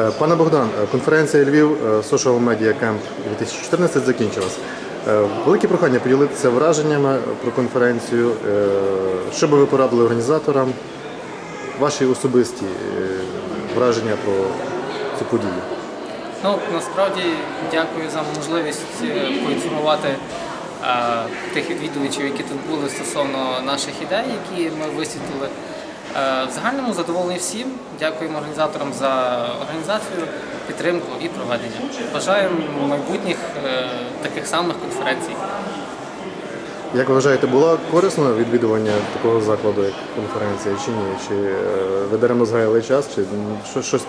Е, Пане Богдан, е, конференція Львів е, Social Media Camp 2014 закінчилась. Велике прохання поділитися враженнями про конференцію. Що би ви порадили організаторам? Ваші особисті враження про цю подію. Ну, насправді дякую за можливість поінформувати тих відвідувачів, які тут були стосовно наших ідей, які ми висвітлили. Е, в загальному задоволені всім. Дякуємо організаторам за організацію, підтримку і проведення. Бажаємо майбутніх е, таких самих конференцій. Як ви вважаєте, було корисно відвідування такого закладу, як конференція, чи ні? Чи е, ви даремно згаяли час, чи щось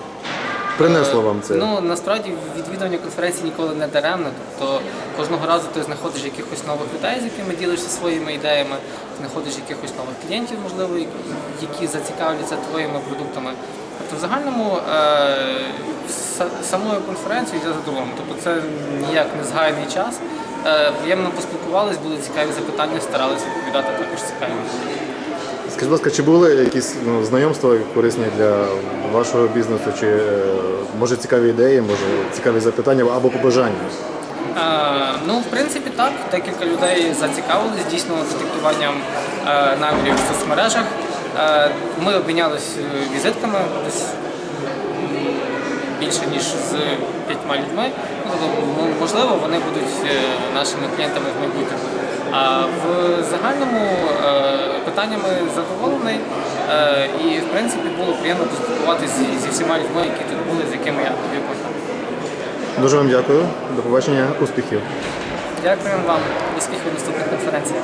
принесло вам це? Ну насправді відвідування конференції ніколи не даремно. Тобто кожного разу ти знаходиш якихось нових людей, з якими ділишся своїми ідеями, знаходиш якихось нових клієнтів, можливо, які зацікавляться твоїми продуктами. Тобто, в загальному е, самою конференцією я задоволений. Тобто це ніяк не згаяний час. Е, приємно поспілкувались, були цікаві запитання, старалися відповідати також цікаві. Скажіть, будь ласка, чи були якісь ну, знайомства корисні для вашого бізнесу, чи е, може цікаві ідеї, може цікаві запитання або побажання? Е, ну, в принципі, так. Декілька людей зацікавились дійсно детектуванням е, намірів в соцмережах. Е, ми обмінялись е, візитками десь більше ніж з п'ятьма людьми. Ну, тобто, можливо, вони будуть е, нашими клієнтами в майбутньому. А в загальному е, питаннями задоволений. Е, і в принципі було приємно поспілкуватися зі, всіма людьми, які тут були, з якими я тобі потім. Дуже вам дякую. До побачення, успіхів. Дякуємо вам. Успіхів у наступних конференціях.